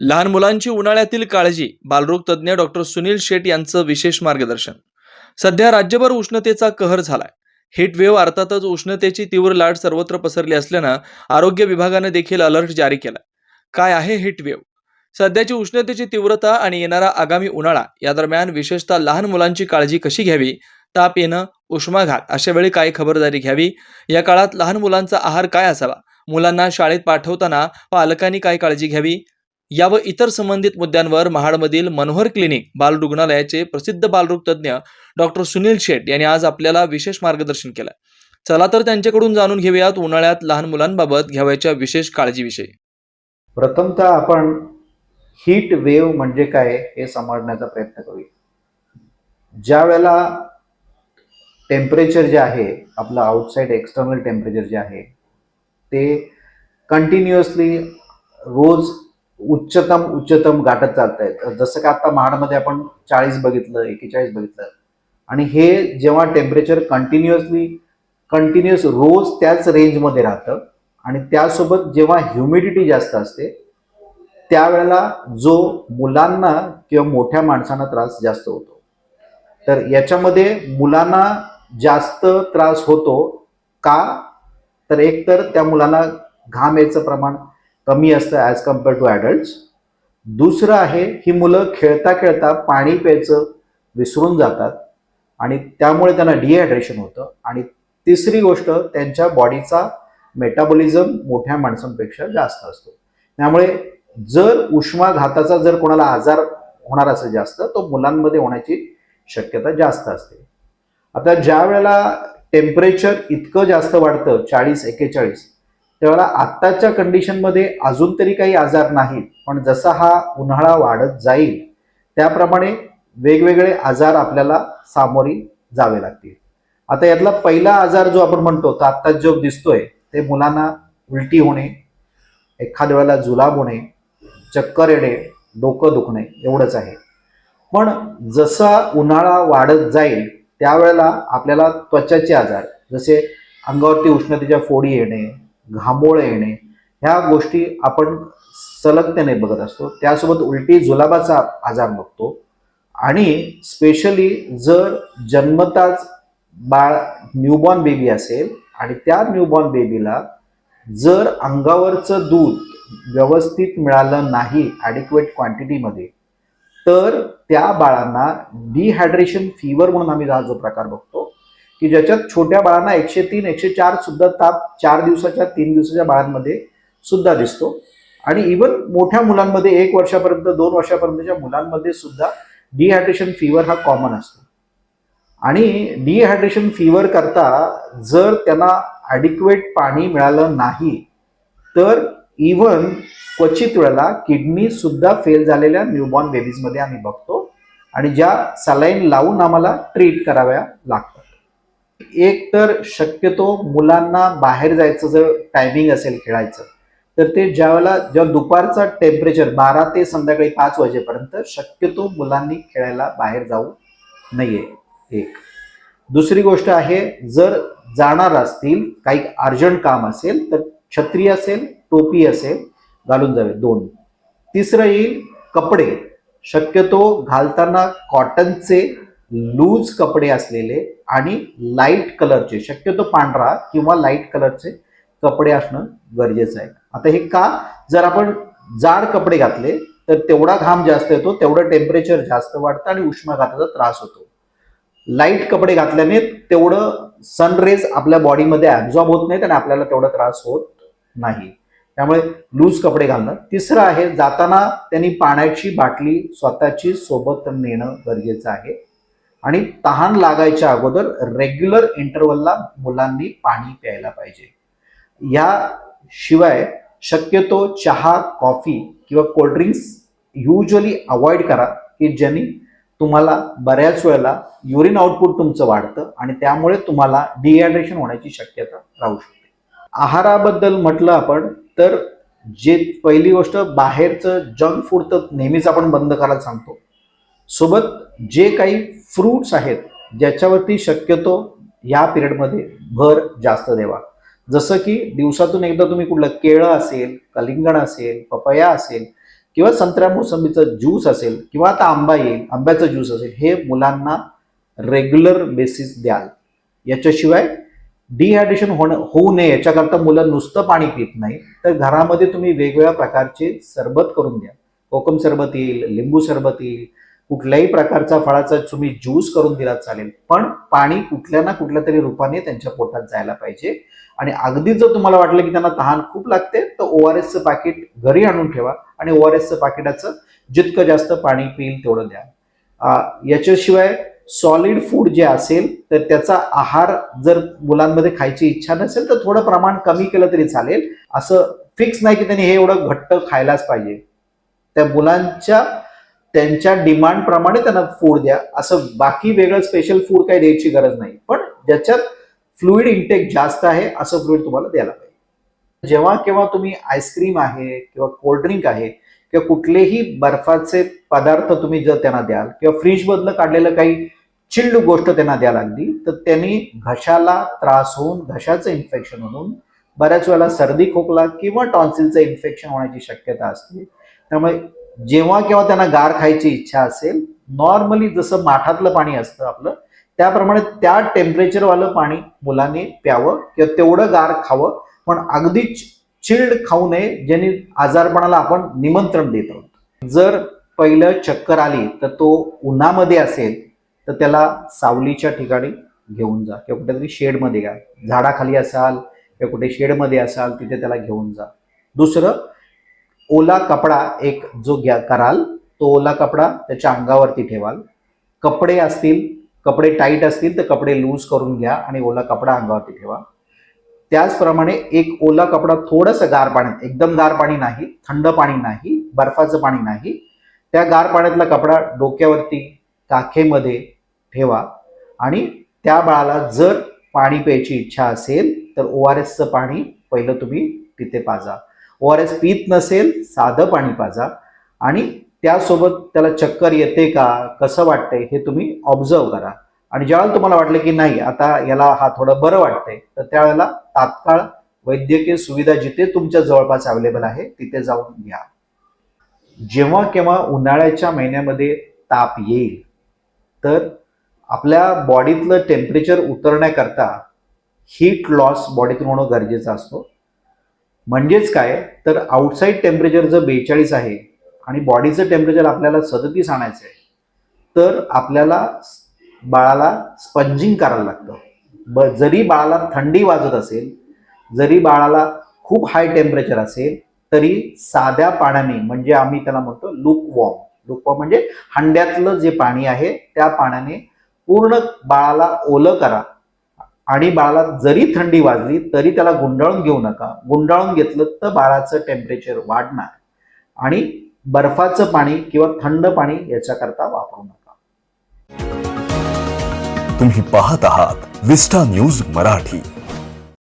लहान मुलांची उन्हाळ्यातील काळजी बालरोग तज्ज्ञ डॉक्टर सुनील शेट यांचं विशेष मार्गदर्शन. सध्या राज्यभर उष्णतेचा कहर झालाय. हीट वेव्ह अर्थातच उष्णतेची तीव्र लाट सर्वत्र पसरली असल्यानं आरोग्य विभागाने देखील अलर्ट जारी केला काय आहे हीट वेव्ह सध्याची उष्णतेची तीव्रता आणि येणारा आगामी उन्हाळा या दरम्यान विशेषतः लहान मुलांची काळजी कशी घ्यावी? ताप येणं उष्माघात अशा वेळी काय खबरदारी घ्यावी? या काळात लहान मुलांचा आहार काय असावा? मुलांना शाळेत पाठवताना पालकांनी काय काळजी घ्यावी? या व इतर संबंधित मुद्द्यांवर महाडमधील मनोहर क्लिनिक बाल रुग्णालयाचे प्रसिद्ध बालरोग तज्ज्ञ डॉक्टर सुनील शेट यांनी आज आपल्याला विशेष मार्गदर्शन केलं चला तर त्यांच्याकडून जाणून घेऊयात उन्हाळ्यात लहान मुलांबाबत घ्यावयाच्या विशेष काळजीविषयी. प्रथमतः आपण हीट वेव्ह म्हणजे काय हे समजण्याचा प्रयत्न करूया. ज्या वेळेला टेम्परेचर जे आहे आपलं आउटसाईड एक्सटर्नल टेम्परेचर जे आहे ते कंटिन्युअसली रोज उच्चतम उच्चतम गाठत चालत आहेत जसं का आता महाडमध्ये आपण चाळीस बघितलं एकेचाळीस बघितलं. आणि हे जेव्हा टेम्परेचर कंटिन्युअसली कंटिन्युअस रोज त्याच रेंजमध्ये राहतं. आणि त्यासोबत जेव्हा ह्युमिडिटी जास्त असते त्यावेळेला जो मुलांना किंवा मोठ्या माणसांना त्रास जास्त होतो. तर याच्यामध्ये मुलांना जास्त त्रास होतो का? तर एकतर त्या मुलांना घाम यायचं प्रमाण कमी असतं ॲज कंपेअर टू ॲडल्ट्स दुसरं आहे ही मुलं खेळता खेळता पाणी प्यायचं विसरून जातात आणि त्यामुळे त्यांना डिहायड्रेशन होतं. आणि तिसरी गोष्ट त्यांच्या बॉडीचा मेटाबॉलिझम मोठ्या माणसांपेक्षा जास्त असतो. त्यामुळे जर उष्माघाताचा जर कोणाला आजार होणार असेल जास्त तो मुलांमध्ये होण्याची शक्यता जास्त असते. आता ज्या वेळेला टेम्परेचर इतकं जास्त वाढतं चाळीस एकेचाळीस त्यावेळेला आत्ताच्या कंडिशनमध्ये अजून तरी काही आजार नाहीत पण जसा हा उन्हाळा वाढत जाईल त्याप्रमाणे वेगवेगळे आजार आपल्याला सामोरी जावे लागतील. आता यातला पहिला आजार जो आपण म्हणतो तर आत्ता जो दिसतोय ते मुलांना उलटी होणे एखाद्या वेळेला जुलाब होणे चक्कर येणे डोकं दुखणे एवढंच आहे. पण जसा उन्हाळा वाढत जाईल त्यावेळेला आपल्याला त्वचाचे आजार जसे अंगावरती उष्णतेच्या फोडी येणे घामोळे येणे ह्या गोष्टी आपण सलगतेने बघत असतो. त्यासोबत उलटी जुलाबाचा आजार बघतो. आणि स्पेशली जर जन्मताच बाळ न्यूबॉर्न बेबी असेल आणि त्या न्यूबॉर्न बेबीला जर अंगावरचं दूध व्यवस्थित मिळालं नाही ॲडिक्वेट क्वांटिटीमध्ये तर त्या बाळांना डिहायड्रेशन फीवर म्हणून आम्ही हा जो प्रकार बघतो की ज्याच्यात छोट्या बाळांना एकशे तीन एकशे चार सुद्धा ताप चार दिवसाच्या तीन दिवसाच्या बाळांमध्ये सुद्धा दिसतो. आणि इवन मोठ्या मुलांमध्ये एक वर्षापर्यंत दोन वर्षापर्यंतच्या मुलांमध्ये सुद्धा डिहायड्रेशन फिवर हा कॉमन असतो. आणि डिहायड्रेशन फिवर करता जर त्यांना ॲडिक्वेट पाणी मिळालं नाही तर इवन क्वचित वेळेला किडनी सुद्धा फेल झालेल्या न्यूबॉर्न बेबीजमध्ये आम्ही बघतो. आणि ज्या सलाईन लावून आम्हाला ट्रीट कराव्या लागतात. एक तर शक्यतो मुलांना बाहेर जायचं जर टायमिंग असेल खेळायचं तर ते ज्यावेळेला जेव्हा दुपारचा टेम्परेचर बारा ते संध्याकाळी पाच वाजेपर्यंत शक्यतो मुलांनी खेळायला बाहेर जाऊ नये एक. दुसरी गोष्ट आहे जर जाणार असतील काही अर्जंट काम असेल तर छत्री असेल टोपी असेल घालून जावे दोन. तिसरं येईल कपडे. शक्यतो घालताना कॉटनचे लूज कपडे असलेले आणि लाइट कलरचे शक्यतो पांढरा किंवा लाइट कलरचे कपडे असणं गरजेचं आहे. आता हे का? जर आपण जाड कपडे घातले तर तेवढा घाम जास्त येतो तेवढं टेम्परेचर जास्त वाढतं आणि उष्माघाताचा त्रास होतो. लाइट कपडे घातल्याने तेवढं सनरेज आपल्या बॉडीमध्ये ॲब्झॉर्ब होत नाहीत आणि आपल्याला तेवढा त्रास होत नाही. त्यामुळे लूज कपडे घालणं. तिसरं आहे जाताना त्यांनी पाण्याची बाटली स्वतःची सोबत नेणं गरजेचं आहे. आणि तहान लागायच्या अगोदर रेग्युलर इंटरवलला मुलांनी पाणी प्यायला पाहिजे. या शिवाय शक्यतो चहा कॉफी किंवा कोल्ड्रिंक्स युजली अवॉइड करा की ज्यांनी तुम्हाला बऱ्याच वेळेला युरिन आउटपुट तुमचं वाढतं आणि त्यामुळे तुम्हाला डिहायड्रेशन होण्याची शक्यता राहू शकते. आहाराबद्दल म्हटलं आपण तर जे पहिली गोष्ट बाहेरचं जंक फूड तर नेहमीच आपण बंद करायला सांगतो. सोबत जे काही फ्रूट्स आहेत ज्याच्यावरती शक्यतो ह्या पिरियडमध्ये भर जास्त द्यावा. जसं की दिवसातून एकदा तुम्ही कुठलं केळं असेल कलिंगण असेल पपया असेल किंवा संत्र्या मोसंबीचं ज्यूस असेल किंवा आता आंबा येईल आंब्याचं ज्यूस असेल हे मुलांना रेग्युलर बेसिस द्याल. याच्याशिवाय डिहायड्रेशन होणं होऊ नये याच्याकरता मुलं नुसतं पाणी पित नाही. तर घरामध्ये तुम्ही वेगवेगळ्या प्रकारचे सरबत करून द्या. कोकम सरबत येईल लिंबू सरबत येईल कुठल्याही प्रकारचा फळाचा तुम्ही ज्यूस करून दिला चालेल पण पाणी कुठल्या ना कुठल्या तरी रूपाने त्यांच्या पोटात जायला पाहिजे. आणि अगदी जर तुम्हाला वाटलं की त्यांना तहान खूप लागते तर ओ आर एसचं पाकिट घरी आणून ठेवा आणि ओ आर एसचं पाकिटाचं जितकं जास्त पाणी पिईल तेवढं द्या. याच्याशिवाय सॉलिड फूड जे असेल तर त्याचा आहार जर मुलांमध्ये खायची इच्छा नसेल तर थोडं प्रमाण कमी केलं तरी चालेल. असं फिक्स नाही की त्यांनी हे एवढं घट्ट खायलाच पाहिजे. त्या मुलांच्या त्यांच्या डिमांडप्रमाणे त्यांना फूड द्या. असं बाकी वेगळं स्पेशल फूड काही द्यायची गरज नाही. पण ज्याच्यात फ्लुईड इंटेक जास्त आहे असं फ्लुईड तुम्हाला द्यायला पाहिजे. जेव्हा केव्हा तुम्ही आईस्क्रीम आहे किंवा कोल्ड्रिंक आहे किंवा कुठलेही बर्फाचे पदार्थ तुम्ही जर त्यांना द्याल किंवा फ्रीजमधलं काढलेलं काही चिल्ड गोष्ट त्यांना द्या लागली तर त्यांनी घशाला त्रास होऊन घशाचं इन्फेक्शन होऊन बऱ्याच वेळेला सर्दी खोकला किंवा टॉन्सिलचं इन्फेक्शन होण्याची शक्यता असते. त्यामुळे जेव्हा केव्हा त्यांना गार खायची इच्छा असेल नॉर्मली जसं माठातलं पाणी असतं आपलं त्याप्रमाणे त्या टेम्परेचरवालं पाणी मुलांनी प्यावं किंवा तेवढं गार खावं पण अगदी चिल्ड खाऊ नये ज्याने आजारपणाला आपण निमंत्रण देत आहोत. जर पहिलं चक्कर आली तर तो उन्हामध्ये असेल तर त्याला सावलीच्या ठिकाणी घेऊन जा किंवा कुठेतरी शेडमध्ये घ्या. झाडाखाली असाल किंवा कुठे शेडमध्ये असाल तिथे त्याला घेऊन जा. दुसरं ओला कपडा एक जो घ्या कराल तो ओला कपडा त्याच्या अंगावरती ठेवाल. कपडे असतील कपडे टाईट असतील तर कपडे लूज करून घ्या आणि ओला कपडा अंगावरती ठेवा. त्याचप्रमाणे एक ओला कपडा थोडंसं गार पाण्यात एकदम गार पाणी नाही थंड पाणी नाही बर्फाचं पाणी नाही त्या गार पाण्यातला कपडा डोक्यावरती काखेमध्ये ठेवा. आणि त्या बाळाला जर पाणी प्यायची इच्छा असेल तर ओ आर एसचं पाणी पहिलं तुम्ही तिथे पाजा. ओ आर एस पीत नसेल साधं पाणी पाजा. आणि त्यासोबत त्याला चक्कर येते का कसं वाटतंय हे तुम्ही ऑब्झर्व करा. आणि ज्यावेळेला तुम्हाला वाटलं की नाही आता याला हा थोडं बरं वाटतंय तर त्यावेळेला तात्काळ वैद्यकीय सुविधा जिथे तुमच्या जवळपास अवेलेबल आहे तिथे जाऊन घ्या. जेव्हा केव्हा उन्हाळ्याच्या महिन्यामध्ये ताप येईल तर आपल्या बॉडीतलं टेम्परेचर उतरण्याकरता हीट लॉस बॉडीतून होणं गरजेचं असतो. म्हणजेच काय? तर आउटसाईड टेम्परेचर जर बेचाळीस आहे आणि बॉडीचं टेम्परेचर आपल्याला सदतीस आणायचं आहे तर आपल्याला बाळाला स्पंजिंग करायला लागतं. ब जरी बाळाला थंडी वाजत असेल जरी बाळाला खूप हाय टेम्परेचर असेल तरी साध्या पाण्याने म्हणजे आम्ही त्याला म्हणतो लुक वॉर्म लुक वॉर्म म्हणजे हंड्यातलं जे पाणी आहे त्या पाण्याने पूर्ण बाळाला ओलं करा. आणि बाळाला जरी थंडी वाजली तरी त्याला गुंडाळून घेऊ नका. गुंडाळून घेतलं तर बाळाचं टेम्परेचर वाढणार. आणि बर्फाचं पाणी किंवा थंड पाणी याच्याकरता वापरू नका. तुम्ही पाहत आहात विस्टा न्यूज मराठी.